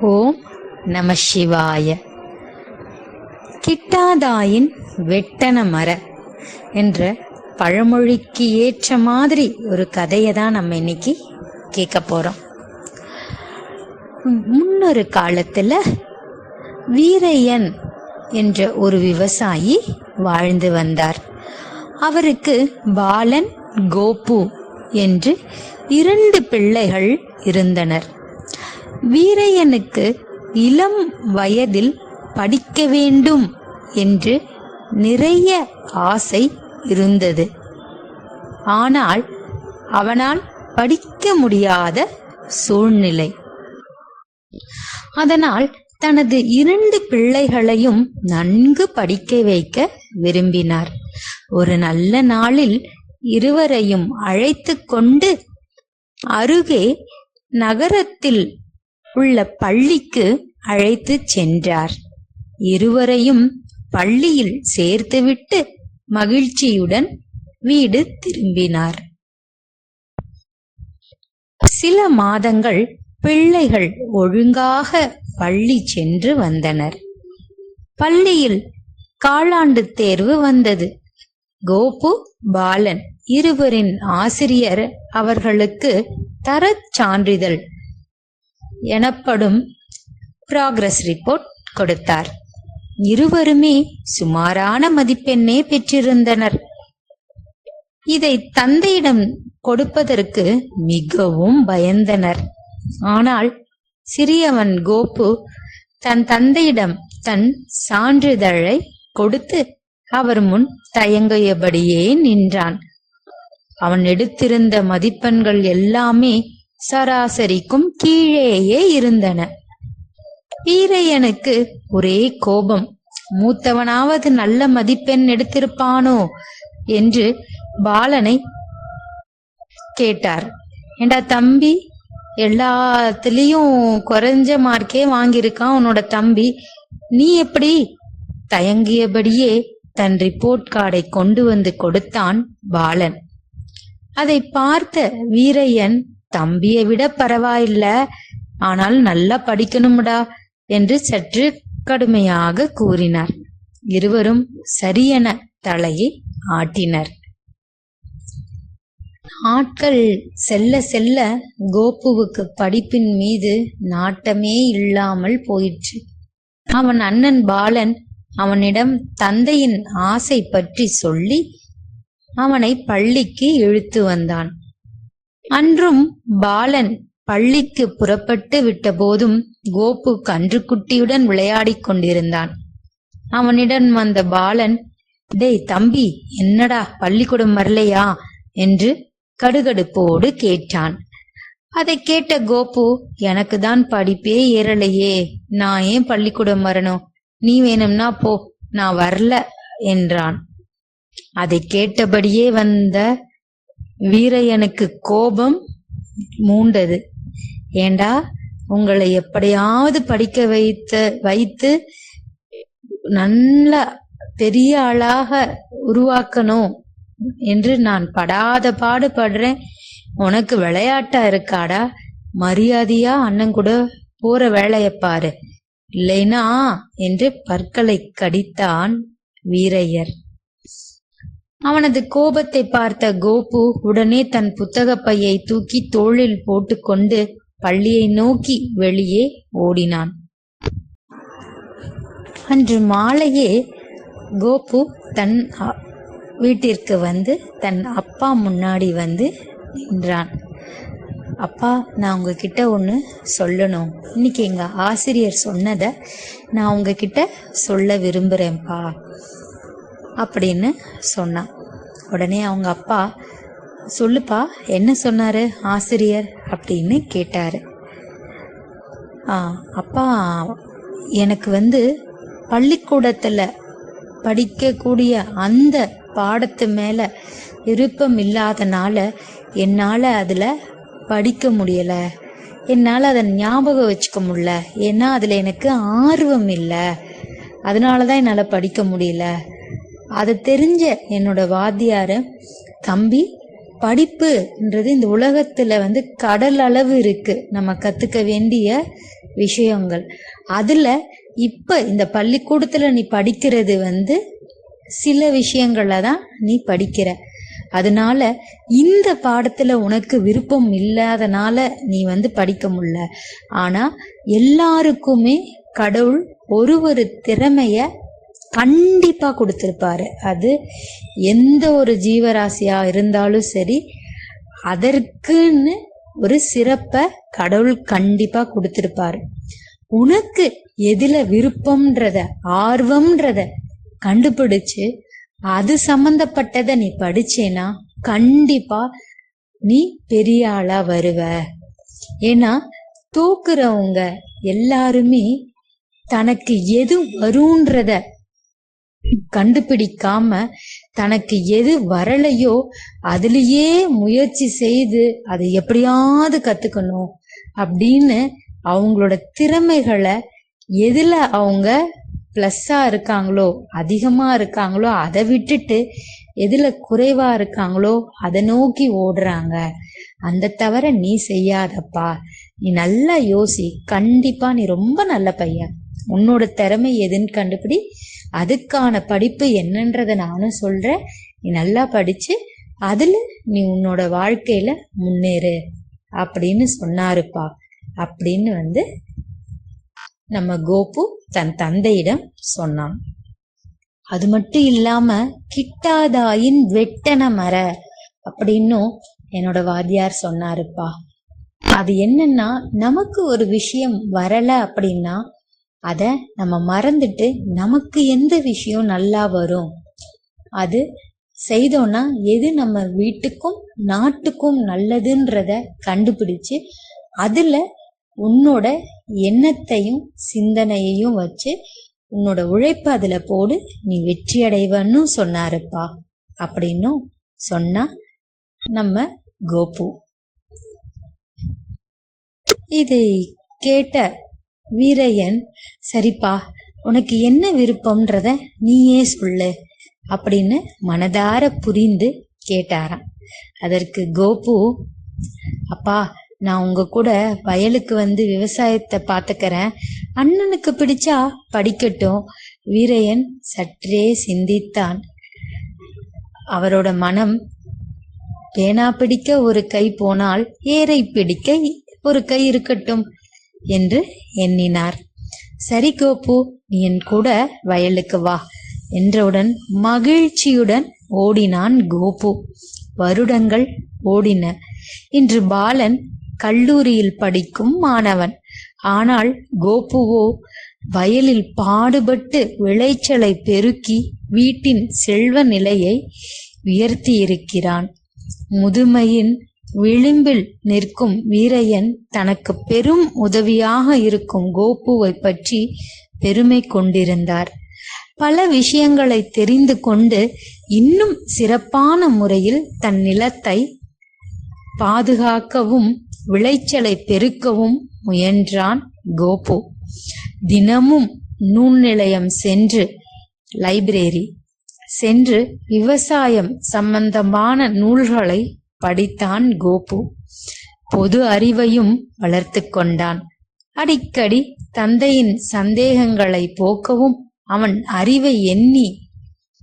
ஓம் நம சிவாய. கிட்டாதாயின் வெட்டன மர என்ற பழமொழிக்கு ஏற்ற மாதிரி ஒரு கதையை தான் நம்ம இன்னைக்கு கேட்க போறோம். முன்னொரு காலத்துல வீரையன் என்ற ஒரு விவசாயி வாழ்ந்து வந்தார். அவருக்கு பாலன் கோபு என்று இரண்டு பிள்ளைகள் இருந்தனர். வீரையனுக்கு இளம் வயதில் படிக்க வேண்டும் என்று நிறைய ஆசை இருந்தது. ஆனால் அவனால் படிக்க முடியாத சூழ்நிலை. அதனால் தனது இரண்டு பிள்ளைகளையும் நன்கு படிக்க வைக்க விரும்பினார். ஒரு நல்ல நாளில் இருவரையும் அழைத்து கொண்டு அருகே நகரத்தில் உள்ள பள்ளிக்கு அழைத்து சென்றார். இருவரையும் பள்ளியில் சேர்த்துவிட்டு மகிழ்ச்சியுடன் வீடு திரும்பினார். சில மாதங்கள் பிள்ளைகள் ஒழுங்காக பள்ளி சென்று வந்தனர். பள்ளியில் காலாண்டு தேர்வு வந்தது. கோபு பாலன் இருவரின் ஆசிரியர் அவர்களுக்கு தரச் சான்றிதழ் எனப்படும் ப்ராக்ரஸ் ரிப்போர்ட் கொடுத்தார். இருவருமே சுமாரான மதிப்பெண்ணே பெற்றிருந்தனர். இதை தந்தையிடம் கொடுப்பதற்கு மிகவும் பயந்தனர். ஆனால் சிறியவன் கோபு தன் தந்தையிடம் தன் சான்றிதழை கொடுத்து அவர் முன் தயங்கியபடியே நின்றான். அவன் எடுத்திருந்த மதிப்பெண்கள் எல்லாமே சராசரிக்கும் கீழேயே இருந்தன. வீரையனுக்கு ஒரே கோபம். மூத்தவனாவது நல்ல மதிப்பெண் எடுத்திருப்பானோ என்று பாலனை கேட்டார். ஏண்டா தம்பி எல்லாத்துலயும் குறைஞ்ச மார்க்கே வாங்கியிருக்கான் உன்னோட தம்பி. நீ எப்படி? தயங்கியபடியே தன் ரிப்போர்ட் கார்டை கொண்டு வந்து கொடுத்தான் பாலன். அதை பார்த்த வீரையன் தம்பியை விட பரவாயில்ல. ஆனால் நல்லா படிக்கணும்டா என்று சற்று கடுமையாக கூறினார். இருவரும் சரியென தலையை ஆட்டினர். நாட்கள் செல்ல செல்ல கோபுவுக்கு படிப்பின் மீது நாட்டமே இல்லாமல் போயிற்று. அவன் அண்ணன் பாலன் அவனிடம் தந்தையின் ஆசை பற்றி சொல்லி அவனை பள்ளிக்கு இழுத்து வந்தான். அன்றும் பாலன் பள்ளிக்கு புறப்பட்டு விட்டபோதும் கோபு கன்றுக்குட்டியுடன் விளையாடிக் கொண்டிருந்தான். அவனிடம் வந்த பாலன் டேய் தம்பி என்னடா பள்ளிக்கூடம் வரலையா? என்று கடுகடுப்போடு கேட்டான். அதை கேட்ட கோபு எனக்கு தான் படிப்பே ஏறலையே. நான் ஏன் பள்ளிக்கூடம் வரணும்? நீ வேணும்னா போ. நான் வரல என்றான். அதை கேட்டபடியே வந்த வீரையனுக்கு கோபம் மூண்டது. ஏண்டா? உங்களை எப்படியாவது படிக்க வைத்த வைத்து நல்ல பெரிய ஆளாக உருவாக்கணும் என்று நான் படாத பாடு படுறேன். உனக்கு விளையாட்டா இருக்காடா? மரியாதையா அண்ணன் கூட போற வேலைய பாரு. இல்லைனா என்று பற்களை கடித்தான் வீரையர். அவனது கோபத்தை பார்த்த கோபு உடனே தன் புத்தக பையை தூக்கி தோளில் போட்டுக்கொண்டு பள்ளியை நோக்கி வெளியே ஓடினான். அன்று மாலையே கோபு தன் வீட்டிற்கு வந்து தன் அப்பா முன்னாடி வந்து நின்றான். அப்பா நான் உங்ககிட்ட ஒன்று சொல்லணும். இன்னைக்கு எங்கள் ஆசிரியர் சொன்னதை நான் உங்ககிட்ட சொல்ல விரும்புகிறேன்ப்பா அப்படின்னு சொன்னான். உடனே அவங்க அப்பா சொல்லுப்பா என்ன சொன்னாரு ஆசிரியர்? அப்படின்னு கேட்டாரு. ஆ அப்பா எனக்கு வந்து பள்ளிக்கூடத்துல படிக்கக்கூடிய அந்த பாடத்து மேல விருப்பம் இல்லாதனால என்னால் அதில் படிக்க முடியல. என்னால் அதை ஞாபகம் வச்சுக்க முடியல. ஏன்னா அதில் எனக்கு ஆர்வம் இல்லை. அதனால தான் என்னால் படிக்க முடியல. அதை தெரிஞ்ச என்னோட வாத்தியார் தம்பி படிப்புன்றது இந்த உலகத்துல வந்து கடல் அளவு இருக்கு. நம்ம கத்துக்க வேண்டிய விஷயங்கள். அதுல இப்ப இந்த பள்ளிக்கூடத்துல நீ படிக்கிறது வந்து சில விஷயங்களை தான் நீ படிக்கிற. அதனால இந்த பாடத்துல உனக்கு விருப்பம் இல்லாதனால நீ வந்து படிக்க முடியல. ஆனா எல்லாருக்குமே கடவுள் ஒரு ஒரு திறமைய கண்டிப்பா கொடுத்திருப்பாரு. அது எந்த ஒரு ஜீவராசியா இருந்தாலும் சரி அதற்குன்னு ஒரு சிறப்பை கடவுள் கண்டிப்பா கொடுத்திருப்பாரு. உனக்கு எதுல விருப்பம்ன்றத ஆர்வம்ன்றத கண்டுபிடிச்சு அது சம்மந்தப்பட்டதை நீ படிச்சேனா கண்டிப்பா நீ பெரிய ஆளா வருவ. ஏன்னா தூக்குறவங்க எல்லாருமே தனக்கு எது வரும்ன்றத கண்டுபிடிக்காம தனக்கு எது வரலையோ அதுலேயே முயற்சி செய்து அதை எப்படியாவது கத்துக்கணும் அப்படின்னு அவங்களோட திறமைகளை எதுல அவங்க பிளஸ்ஸா இருக்காங்களோ அதிகமா இருக்காங்களோ அதை விட்டுட்டு எதுல குறைவா இருக்காங்களோ அதை நோக்கி ஓடுறாங்க. அந்த தவிர நீ செய்யாதப்பா. நீ நல்லா யோசி. கண்டிப்பா நீ ரொம்ப நல்ல பையன். உன்னோட திறமை எதுன்னு கண்டுபிடி. அதுக்கான படிப்பு என்னன்றத நானும் சொல்றேன். நீ நல்லா படிச்சு அதுல நீ உன்னோட வாழ்க்கையில முன்னேறு. அப்படின்னு சொன்னாருப்பா. அப்படின்னு வந்து நம்ம கோபு தன் தந்தையிடம் சொன்னான். அது மட்டும் இல்லாம கிட்டாதாயின் வெட்டன மர அப்படின்னும் என்னோட வாத்தியார் சொன்னாருப்பா. அது என்னன்னா நமக்கு ஒரு விஷயம் வரல அப்படின்னா அதை நம்ம மறந்துட்டு நமக்கு எந்த விஷயம் நல்லா வரும்? அது செய்தோம்னா எது நம்ம வீட்டுக்கும் நாட்டுக்கும் நல்லதுன்றத கண்டுபிடிச்சு அதில் உன்னோட எண்ணத்தையும் சிந்தனையையும் வச்சு உன்னோட உழைப்பு அதில் போடு நீ வெற்றி அடைவன்னு சொன்னாருப்பா அப்படின்னும் சொன்னா நம்ம கோபு. இதை கேட்ட வீரையன் சரிப்பா உனக்கு என்ன விருப்பம்ன்றத நீயே சொல்லு அப்படின்னு மனதார புரிந்து கேட்டாராம். அதற்கு கோபு அப்பா நான் உங்க கூட வயலுக்கு வந்து விவசாயத்தை பாத்துக்கிறேன் அண்ணனுக்கு பிடிச்சா படிக்கட்டும் வீரையன் சற்றே சிந்தித்தான். அவரோட மனம் பேனா பிடிக்க ஒரு கை போனால் ஏரை பிடிக்க ஒரு கை இருக்கட்டும் என்று எண்ணினார். சரி கோபு நீ என் கூட வயலுக்கு வா என்றவுடன் மகிழ்ச்சியுடன் ஓடினான் கோபு. வருடங்கள் ஓடின. இன்று பாலன் கல்லூரியில் படிக்கும் மாணவன். ஆனால் கோபுவோ வயலில் பாடுபட்டு விளைச்சலை பெருக்கி வீட்டின் செல்வ நிலையை உயர்த்தியிருக்கிறான். முதுமையின் விளிம்பில் நிற்கும் வீரையன் தனக்கு பெரும் உதவியாக இருக்கும் கோபுவை பற்றி பெருமை கொண்டிருந்தார். பல விஷயங்களை தெரிந்து கொண்டு இன்னும் சிறப்பான முறையில் தன் நிலத்தை பாதுகாக்கவும் விளைச்சலை பெருக்கவும் முயன்றான் கோபு. தினமும் நூல் நிலையம் சென்று லைப்ரரி சென்று விவசாயம் சம்பந்தமான நூல்களை படித்தான் கோபு. பொது அறிவையும் வளர்த்து கொண்டான். அடிக்கடி தந்தையின் சந்தேகங்களை போக்கவும் அவன் அறிவை எண்ணி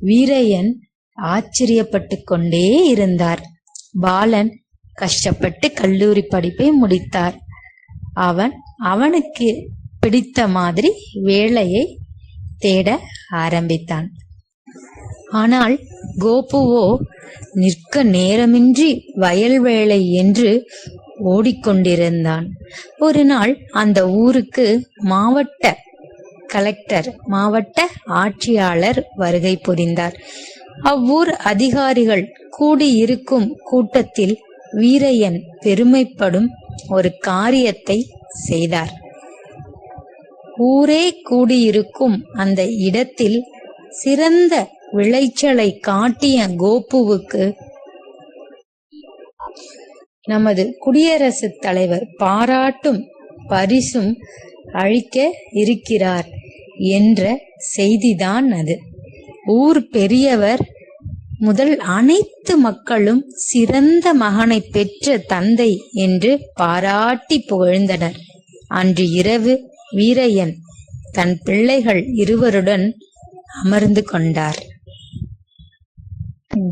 வீரையன் ஆச்சரியப்பட்டு கொண்டே இருந்தார். பாலன் கஷ்டப்பட்டு கல்லூரி படிப்பை முடித்தார். அவன் அவனுக்கு பிடித்த மாதிரி வேலையை தேட ஆரம்பித்தான். ஆனால் கோபுவோ நிற்க நேரமின்றி வயல் வேலை என்று ஓடிக்கொண்டிருந்தான். ஒரு நாள் அந்த ஊருக்கு மாவட்ட கலெக்டர் மாவட்ட ஆட்சியாளர் வருகை புரிந்தார். அவ்வூர் அதிகாரிகள் கூடியிருக்கும் கூட்டத்தில் வீரையன் பெருமைப்படும் ஒரு காரியத்தை செய்தார். ஊரே கூடியிருக்கும் அந்த இடத்தில் சிறந்த விளைச்சலை காட்டிய கோபுவுக்கு நமது குடியரசுத் தலைவர் பாராட்டும் பரிசும் அழிக்க இருக்கிறார் என்ற செய்திதான் அது. ஊர் பெரியவர் முதல் அனைத்து மக்களும் சிறந்த மகனை பெற்ற தந்தை என்று பாராட்டி புகழ்ந்தனர். அன்று இரவு வீரையன் தன் பிள்ளைகள் இருவருடன் அமர்ந்து கொண்டார்.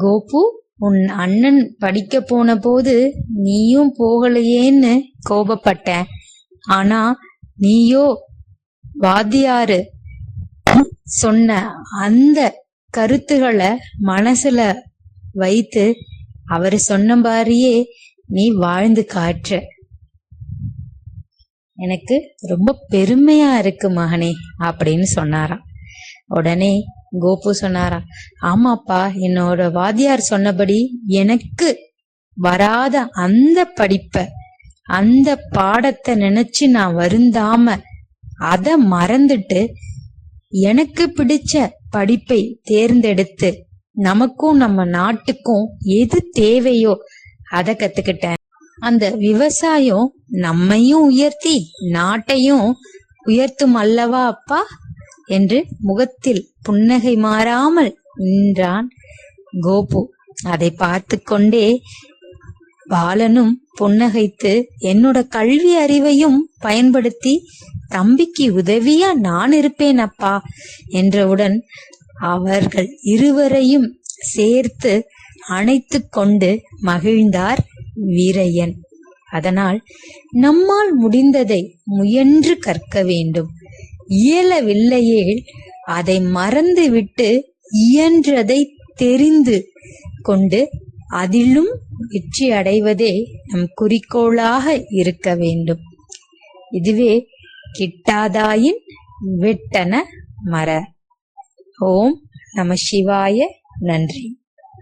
கோபு உன் அண்ணன் படிக்க போன போது நீயும் போகலையேன்னு கோபப்பட்ட ஆனா நீயோ வாத்தியாரு சொன்ன அந்த கருத்துகளை மனசுல வைத்து அவர் சொன்ன மாதிரியே நீ வாழ்ந்து காற்று. எனக்கு ரொம்ப பெருமையா இருக்கு மகனே அப்படின்னு சொன்னாராம். உடனே கோபு சொன்னாரா? ஆமாப்பா என்னோட வாத்தியார் சொன்னபடி எனக்கு வராத அந்த படிப்ப அந்த பாடத்தை நினைச்சு நான் வருந்தாம அத மறந்துட்டு எனக்கு பிடிச்ச படிப்பை தேர்ந்தெடுத்து நமக்கும் நம்ம நாட்டுக்கும் எது தேவையோ அத கத்துக்கிட்டேன். அந்த விவசாயம் நம்மையும் உயர்த்தி நாட்டையும் உயர்த்தும் அல்லவா அப்பா? என்று முகத்தில் புன்னகை மாறாமல் நின்றான் கோபு. அதை பார்த்து கொண்டே பாலனும் புன்னகைத்து என்னோட கல்வி அறிவையும் பயன்படுத்தி தம்பிக்கு உதவியா நான் இருப்பேன் அப்பா என்றவுடன் அவர்கள் இருவரையும் சேர்த்து அணைத்து கொண்டு மகிழ்ந்தார் வீரையன். அதனால் நம்மால் முடிந்ததை முயன்று கற்க வேண்டும். இயலவில்லையேல் அதை மறந்துவிட்டு இயன்றதை தெரிந்து கொண்டு அதிலும் வெற்றி அடைவதே நம் குறிக்கோளாக இருக்க வேண்டும். இதுவே கிட்டாதாயின் வெட்டன மர. ஓம் நம சிவாய. நன்றி.